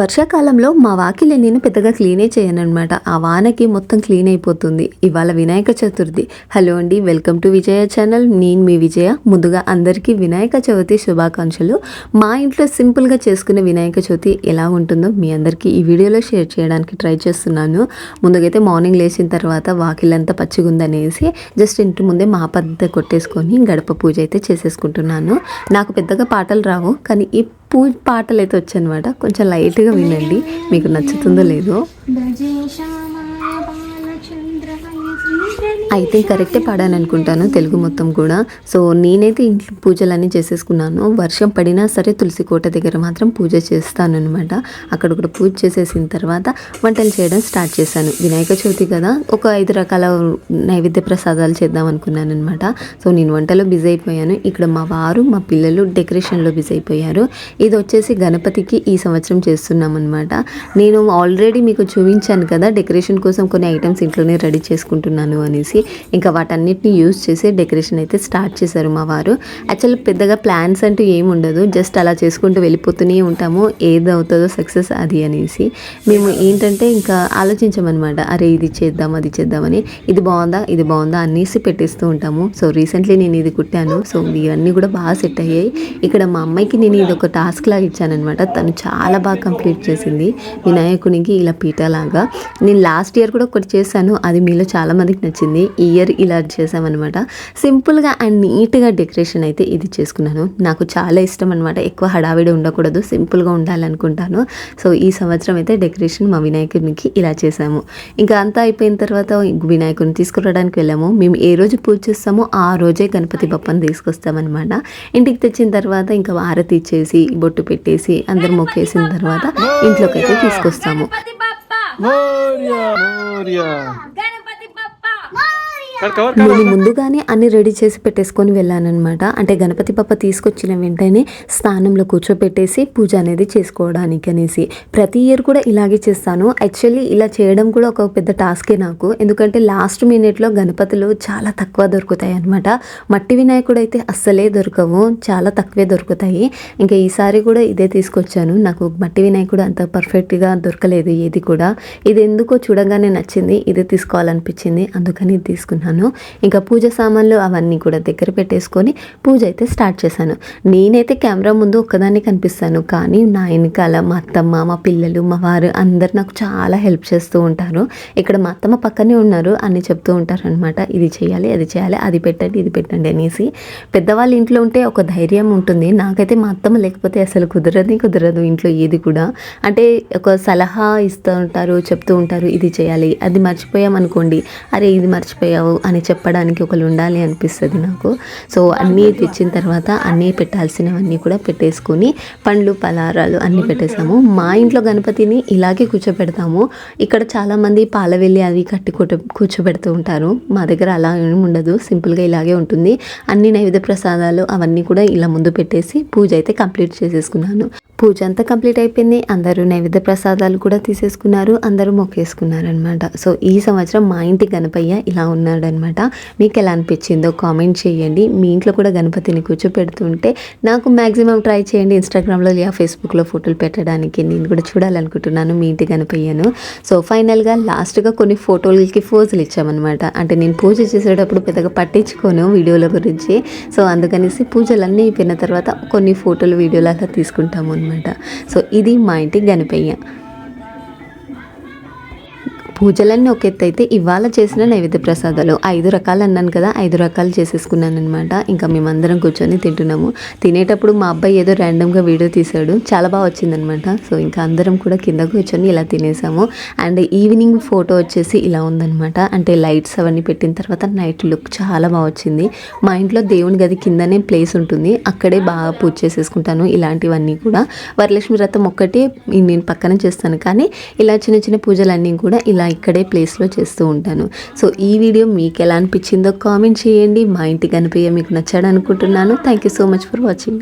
వర్షాకాలంలో మా వాకిలి నేను పెద్దగా క్లీనే చేయను అనమాట ఆ వానకి మొత్తం క్లీన్ అయిపోతుంది. ఇవాళ వినాయక చతుర్థి. హలో అండి వెల్కమ్ టు విజయ ఛానల్. నేను మీ విజయ. ముందుగా అందరికీ వినాయక చవితి శుభాకాంక్షలు. మా ఇంట్లో సింపుల్గా చేసుకునే వినాయక చవితి ఎలా ఉంటుందో మీ అందరికీ ఈ వీడియోలో షేర్ చేయడానికి ట్రై చేస్తున్నాను. ముందుగైతే మార్నింగ్ లేచిన తర్వాత వాకిలంతా పచ్చిగుందనేసి జస్ట్ ఇంటి ముందే మా పద్ధతి కొట్టేసుకొని గడప పూజ అయితే చేసేసుకుంటున్నాను. నాకు పెద్దగా పాటలు రావు కానీ ఈ పూ పాటలు అయితే వచ్చాయన్నమాట. కొంచెం లైట్గా వినండి. మీకు నచ్చుతుందో లేదో. అయితే కరెక్టే పాడాను అనుకుంటాను తెలుగు మొత్తం కూడా. సో నేనైతే ఇంట్లో పూజలన్నీ చేసేసుకున్నాను. వర్షం పడినా సరే తులసి కోట దగ్గర మాత్రం పూజ చేస్తాను అనమాట అక్కడ కూడా పూజ చేసేసిన తర్వాత వంటలు చేయడం స్టార్ట్ చేశాను. వినాయక చవితి కదా ఒక ఐదు రకాల నైవేద్య ప్రసాదాలు చేద్దాం అనుకున్నాను అనమాట సో నేను వంటలో బిజీ అయిపోయాను. ఇక్కడ మా వారు మా పిల్లలు డెకరేషన్లో బిజీ అయిపోయారు. ఇది వచ్చేసి గణపతికి ఈ సంవత్సరం చేస్తున్నాం అనమాట నేను ఆల్రెడీ మీకు చూపించాను కదా డెకరేషన్ కోసం కొన్ని ఐటమ్స్ ఇంట్లోనే రెడీ చేసుకుంటున్నాను అనేసి. ఇంకా వాటన్నిటిని యూజ్ చేసి డెకరేషన్ అయితే స్టార్ట్ చేశారు మా వారు. యాక్చువల్ పెద్దగా ప్లాన్స్ అంటూ ఏమి ఉండదు. జస్ట్ అలా చేసుకుంటూ వెళ్ళిపోతూనే ఉంటాము. ఏది అవుతుందో సక్సెస్ అది అనేసి. మేము ఏంటంటే ఇంకా ఆలోచించమన్నమాట. అరే ఇది చేద్దాం అది చేద్దామని. ఇది బాగుందా ఇది బాగుందా అనేసి పెట్టేస్తూ ఉంటాము. సో రీసెంట్లీ నేను ఇది కుట్టాను. సో ఇవన్నీ కూడా బాగా సెట్ అయ్యాయి. ఇక్కడ మా అమ్మాయికి నేను ఇది ఒక టాస్క్ లాగా ఇచ్చానమాట తను చాలా బాగా కంప్లీట్ చేసింది. వినాయకునికి ఇలా పీటలాగా నేను లాస్ట్ ఇయర్ కూడా ఒకటి చేశాను. అది మీలో చాలామందికి నచ్చింది. ఇయర్ ఇలా చేసామన్నమాట సింపుల్గా అండ్ నీట్గా డెకరేషన్ అయితే ఇది చేసుకున్నాను. నాకు చాలా ఇష్టం అనమాట ఎక్కువ హడావిడి ఉండకూడదు. సింపుల్గా ఉండాలనుకుంటాను. సో ఈ సంవత్సరం అయితే డెకరేషన్ మా వినాయకునికి ఇలా చేసాము ఇంకా అంతా అయిపోయిన తర్వాత వినాయకుని తీసుకురావడానికి వెళ్ళాము. మేము ఏ రోజు పూజ చేస్తామో ఆ రోజే గణపతి బప్పని తీసుకొస్తామన్నమాట. ఇంటికి తెచ్చిన తర్వాత ఇంకా హారతి ఇచ్చేసి బొట్టు పెట్టేసి అందరు మొక్కేసిన తర్వాత ఇంట్లోకి అయితే తీసుకొస్తాము నేను ముందుగానే అన్ని రెడీ చేసి పెట్టేసుకొని వెళ్ళానమాట అంటే గణపతి పప్ప తీసుకొచ్చిన వెంటనే స్నానంలో కూర్చోపెట్టేసి పూజ అనేది చేసుకోవడానికి అనేసి. ప్రతి ఇయర్ కూడా ఇలాగే చేస్తాను. యాక్చువల్లీ ఇలా చేయడం కూడా ఒక పెద్ద టాస్కే నాకు. ఎందుకంటే లాస్ట్ మినిట్లో గణపతులు చాలా తక్కువ దొరుకుతాయి అనమాట మట్టి వినాయకుడు అయితే అస్సలే దొరకవు. చాలా తక్కువే దొరుకుతాయి. ఇంకా ఈసారి కూడా ఇదే తీసుకొచ్చాను. నాకు మట్టి వినాయకుడు అంత పర్ఫెక్ట్గా దొరకలేదు ఏది కూడా. ఇది ఎందుకో చూడగానే నచ్చింది. ఇదే తీసుకోవాలనిపించింది. అందుకని తీసుకున్నాను. తీసుకున్నాను ఇంకా పూజ సామాన్లు అవన్నీ కూడా దగ్గర పెట్టేసుకొని పూజ అయితే స్టార్ట్ చేశాను. నేనైతే కెమెరా ముందు ఒక్కదాన్ని కనిపిస్తాను. కానీ నా వెనకాల మా అత్తమ్మ మా పిల్లలు మా వారు అందరు నాకు చాలా హెల్ప్ చేస్తూ ఉంటారు. ఇక్కడ మా అత్తమ్మ పక్కనే ఉన్నారు. అని చెప్తూ ఉంటారు అనమాట ఇది చేయాలి అది చేయాలి అది పెట్టండి ఇది పెట్టండి అనేసి. పెద్దవాళ్ళ ఇంట్లో ఉంటే ఒక ధైర్యం ఉంటుంది. నాకైతే మా అత్తమ్మ లేకపోతే అసలు కుదరదు కుదరదు ఇంట్లో ఏది కూడా. అంటే ఒక సలహా ఇస్తూ ఉంటారు చెప్తూ ఉంటారు ఇది చేయాలి అది మర్చిపోయాం అనుకోండి అరే ఇది మర్చిపోయావు అని చెప్పడానికి ఒకరు ఉండాలి అనిపిస్తుంది నాకు. సో అన్నీ తెచ్చిన తర్వాత అన్నీ పెట్టాల్సినవన్నీ కూడా పెట్టేసుకొని పండ్లు పలారాలు అన్నీ పెట్టేసాము మా ఇంట్లో గణపతిని ఇలాగే కూర్చోబెడతాము. ఇక్కడ చాలామంది పాలవెల్లి అవి కట్టి కూర్చోబెడుతూ ఉంటారు. మా దగ్గర అలా ఏమి ఉండదు. సింపుల్గా ఇలాగే ఉంటుంది. అన్ని నైవేద్య ప్రసాదాలు అవన్నీ కూడా ఇలా ముందు పెట్టేసి పూజ అయితే కంప్లీట్ చేసేసుకున్నాను. పూజ అంతా కంప్లీట్ అయిపోయింది. అందరూ నైవేద్య ప్రసాదాలు కూడా తీసేసుకున్నారు. అందరూ మొక్కేసుకున్నారనమాట సో ఈ సంవత్సరం మా ఇంటి గణపయ్య ఇలా ఉన్నాడనమాట మీకు ఎలా అనిపించిందో కామెంట్ చేయండి. మీ ఇంట్లో కూడా గణపతిని కూర్చోపెడుతుంటే నాకు మ్యాక్సిమం ట్రై చేయండి. ఇన్స్టాగ్రామ్లో లేదా ఫేస్బుక్లో ఫోటోలు పెట్టడానికి. నేను కూడా చూడాలనుకుంటున్నాను మీ ఇంటి గణపయ్యను. సో ఫైనల్గా లాస్ట్గా కొన్ని ఫోటోలకి ఫోజులు ఇచ్చామన్నమాట. అంటే నేను పూజ చేసేటప్పుడు పెద్దగా పట్టించుకోను వీడియోల గురించి. సో అందుకనేసి పూజలన్నీ అయిపోయిన తర్వాత కొన్ని ఫోటోలు వీడియోలు అలా తీసుకుంటాము అనమాట సో ఇది మా ఇంటి గణపయ్య. పూజలన్నీ ఒక ఎత్తు అయితే ఇవాళ చేసిన నైవేద్య ప్రసాదాలు. ఐదు రకాలు అన్నాను కదా ఐదు రకాలు చేసేసుకున్నాను అనమాట ఇంకా మేమందరం కూర్చొని తింటున్నాము. తినేటప్పుడు మా అబ్బాయి ఏదో ర్యాండమ్గా వీడియో తీశాడు. చాలా బాగా వచ్చిందనమాట సో ఇంకా అందరం కూడా కింద కూర్చొని ఇలా తినేసాము. అండ్ ఈవినింగ్ ఫోటో వచ్చేసి ఇలా ఉందనమాట అంటే లైట్స్ అవన్నీ పెట్టిన తర్వాత నైట్ లుక్ చాలా బాగా వచ్చింది. మా ఇంట్లో దేవుని గది కిందనే ప్లేస్ ఉంటుంది. అక్కడే బాగా పూజ చేసేసుకుంటాను. ఇలాంటివన్నీ కూడా. వరలక్ష్మి వ్రతం ఒక్కటే నేను పక్కన చేస్తాను. కానీ ఇలా చిన్న చిన్న పూజలన్నీ కూడా ఇలా ఇక్కడే ప్లేస్లో చేస్తూ ఉంటాను. సో ఈ వీడియో మీకు ఎలా అనిపించిందో కామెంట్ చేయండి. మా ఇంటి కనిపించే మీకు నచ్చాడు అనుకుంటున్నాను thank you so much for watching